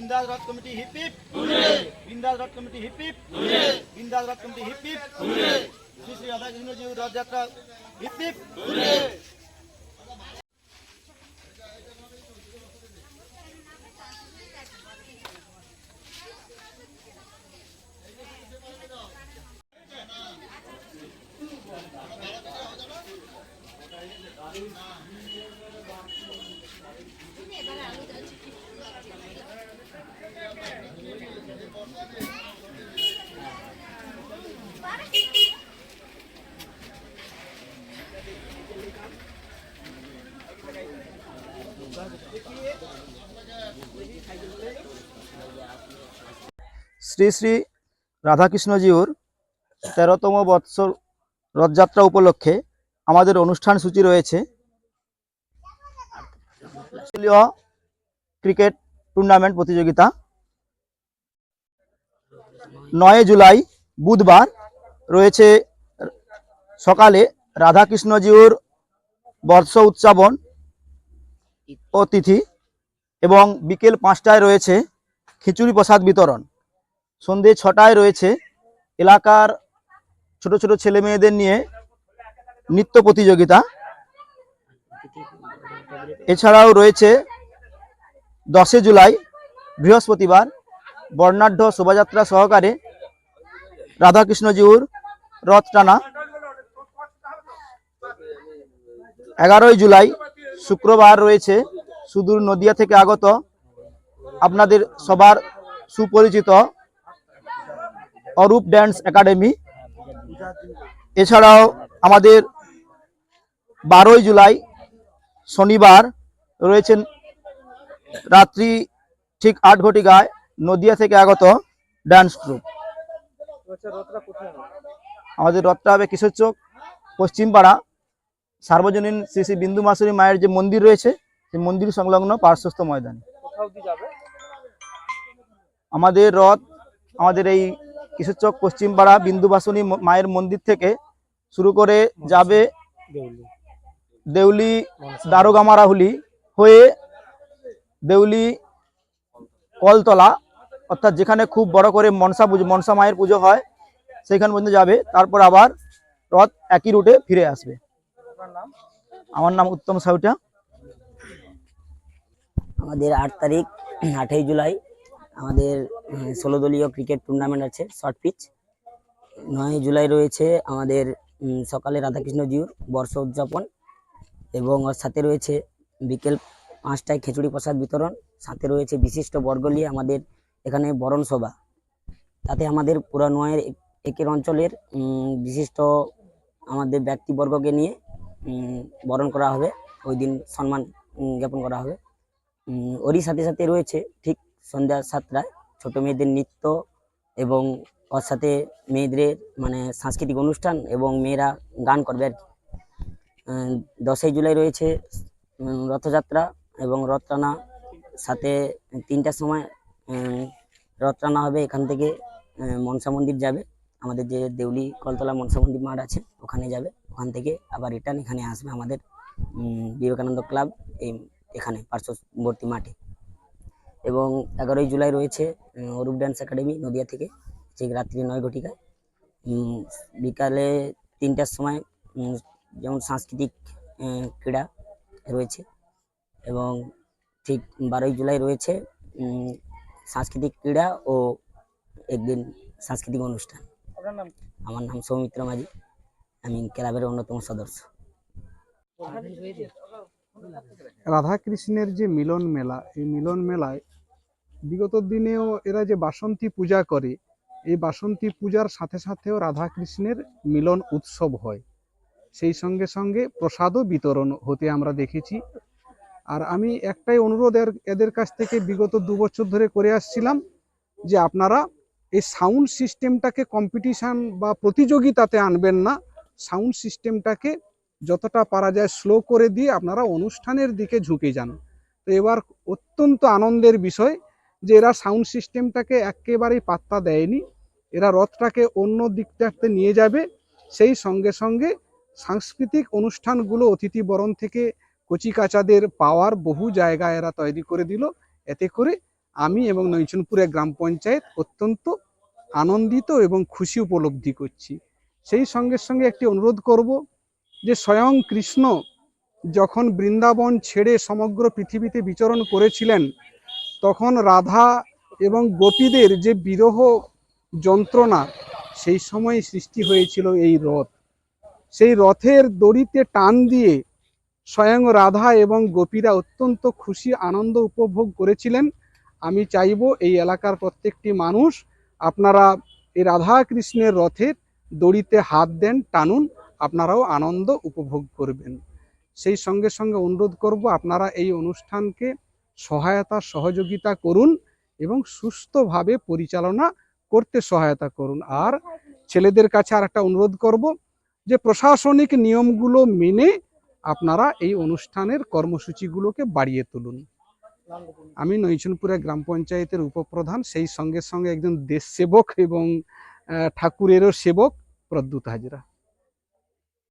बिंदास रथ committee hip hip. बिंदास राज committee hip hip. Bindas Raj committee hip hip. Shri Shri Radhakrishna ji Rath Yatra hip hip. Shri Shri রাধাকৃষ্ণজিউর তেরোতম বৎসর রথযাত্রা উপলক্ষে আমাদের অনুষ্ঠান সূচি রয়েছে। ক্রিকেট টুর্নামেন্ট প্রতিযোগিতা। নয় জুলাই বুধবার রয়েছে সকালে রাধাকৃষ্ণজিউর বর্ষ উদযাপন ও তিথি এবং বিকেল পাঁচটায় রয়েছে খিচুড়ি প্রসাদ বিতরণ। সন্ধে ছটায় রয়েছে এলাকার ছোট ছোট ছেলে মেয়েদের নিয়ে নৃত্য প্রতিযোগিতা। এছাড়াও রয়েছে দশে জুলাই, বৃহস্পতিবার, বর্ণাঢ্য শোভাযাত্রা সহকারে রাধাকৃষ্ণজিউর রথ টানা এগারোই জুলাই শুক্রবার রয়েছে। সুদূর নদিয়া থেকে আগত আপনাদের সবার সুপরিচিত অরূপ ড্যান্স একাডেমি। এছাড়াও আমাদের বারোই জুলাই শনিবার রয়েছেন রাত্রি ঠিক আট ঘটিকায় নদিয়া থেকে আগত ডান্স গ্রুপ আমাদের রথটা হবে কিশোর চোখ পশ্চিমপাড়া। সার্বজনীন শ্রী শ্রী বিন্দু মাসুরী মায়ের যে মন্দির রয়েছে সেই মন্দির সংলগ্ন পার্শ্বস্থ ময়দানে। আমাদের রথ আমাদের এই কিশোর কিশোরচক পশ্চিমপাড়া বিন্দুবাসনী ম- মায়ের মন্দির থেকে শুরু করে যাবে দেউলি দারোগামারাহুলি হয়ে দেউলি, কলতলা, অর্থাৎ যেখানে খুব বড় করে মনসা পুজো, মনসা মায়ের পুজো হয়, সেইখান পর্যন্ত যাবে। তারপর আবার রথ একই রুটে ফিরে আসবে। আমার নাম উত্তম সাউটা আমাদের আট তারিখ, আঠাই জুলাই, আমাদের ষোলো দলীয় ক্রিকেট টুর্নামেন্ট আছে শর্ট পিচ নয় জুলাই রয়েছে আমাদের সকালে রাধাকৃষ্ণ জিউর বর্ষ উদযাপন এবং সাথে রয়েছে বিকেল পাঁচটায় খিচুড়ি প্রসাদ বিতরণ, সাথে রয়েছে বিশিষ্ট বর্গ নিয়ে আমাদের এখানে বরণ সভা। তাতে আমাদের পুরা নয়ের এক- একের অঞ্চলের বিশিষ্ট আমাদের ব্যক্তিবর্গকে নিয়ে বরণ করা হবে। ওই দিন সম্মান জ্ঞাপন করা হবে। ওরই সাথে সাথে রয়েছে ঠিক সন্ধ্যা সাতটায় ছোট মেয়েদের নৃত্য এবং ওর সাথে মেয়েদের মানে সাংস্কৃতিক অনুষ্ঠান এবং মেয়েরা গান করবে আর কি। দশই জুলাই রয়েছে রথযাত্রা। এবং রথ টানা সাথে তিনটার সময় উম, রথ টানা হবে এখান থেকে মনসা মন্দির যাবে। আমাদের যে দেউলি কলতলা মনসা মন্দির মাঠ আছে ওখানে যাবে। ওখান থেকে আবার রিটার্ন এখানে আসবে আমাদের বিবেকানন্দ ক্লাব এই এখানে পার্শ্ববর্তী মাঠে। এবং এগারোই জুলাই রয়েছে অরূপ ড্যান্স একাডেমি নদিয়া থেকে ঠিক রাত্রি নয় ঘটিকায়। বিকালে তিনটার সময় যেমন সাংস্কৃতিক ক্রীড়া রয়েছে এবং ঠিক বারোই জুলাই রয়েছে সাংস্কৃতিক ক্রীড়া ও একদিন সাংস্কৃতিক অনুষ্ঠান। আমার নাম সৌমিত্র মাঝি আমি ক্লাবের অন্যতম সদস্য। রাধাকৃষ্ণের যে মিলন মেলা এই মিলন মেলায় বিগত দিনেও এরা যে বাসন্তী পূজা করে এই বাসন্তী পূজার সাথে সাথেও রাধাকৃষ্ণের মিলন উৎসব হয়। সেই সঙ্গে সঙ্গে প্রসাদও বিতরণ হতে আমরা দেখেছি। আর আমি একটাই অনুরোধ এদের কাছ থেকে বিগত দু বছর ধরে করে আসছিলাম যে আপনারা এই সাউন্ড সিস্টেমটাকে কম্পিটিশান বা প্রতিযোগিতাতে আনবেন না। সাউন্ড সিস্টেমটাকে যতটা পারা যায় স্লো করে দিয়ে আপনারা অনুষ্ঠানের দিকে ঝুঁকে যান। তো এবার অত্যন্ত আনন্দের বিষয় যে এরা সাউন্ড সিস্টেমটাকে একেবারেই পাত্তা দেয়নি। এরা রথটাকে অন্য দিকটাতে নিয়ে যাবে। সেই সঙ্গে সঙ্গে সাংস্কৃতিক অনুষ্ঠানগুলো অতিথি বরণ থেকে কচিকাচাদের পাওয়ার বহু জায়গা এরা তৈরি করে দিল। এতে করে আমি এবং নৈচনপুরে গ্রাম পঞ্চায়েত অত্যন্ত আনন্দিত এবং খুশি উপলব্ধি করছি। সেই সঙ্গে সঙ্গে একটি অনুরোধ করব যে স্বয়ং কৃষ্ণ যখন বৃন্দাবন ছেড়ে সমগ্র পৃথিবীতে বিচরণ করেছিলেন, তখন রাধা এবং গোপীদের যে বিরহ যন্ত্রণা, সেই সময় সৃষ্টি হয়েছিল এই রথ। সেই রথের দড়িতে টান দিয়ে স্বয়ং রাধা এবং গোপীরা অত্যন্ত খুশি, আনন্দ উপভোগ করেছিলেন। আমি চাইব এই এলাকার প্রত্যেকটি মানুষ আপনারা এই রাধা কৃষ্ণের রথের দড়িতে হাত দেন, টানুন, আপনারাও আনন্দ উপভোগ করবেন। সেই সঙ্গে সঙ্গে অনুরোধ করব, আপনারা এই অনুষ্ঠানকে সহায়তা, সহযোগিতা করুন এবং সুস্থভাবে পরিচালনা করতে সহায়তা করুন। আর ছেলেদের কাছে আর একটা অনুরোধ করব যে প্রশাসনিক নিয়মগুলো মেনে আপনারা এই অনুষ্ঠানের কর্মসূচিগুলোকে বাড়িয়ে তুলুন। আমি নৈচনপুরা গ্রাম পঞ্চায়েতের উপপ্রধান, সেই সঙ্গে সঙ্গে একজন দেশ সেবক এবং ঠাকুরেরও সেবক প্রদ্যুত হাজরা।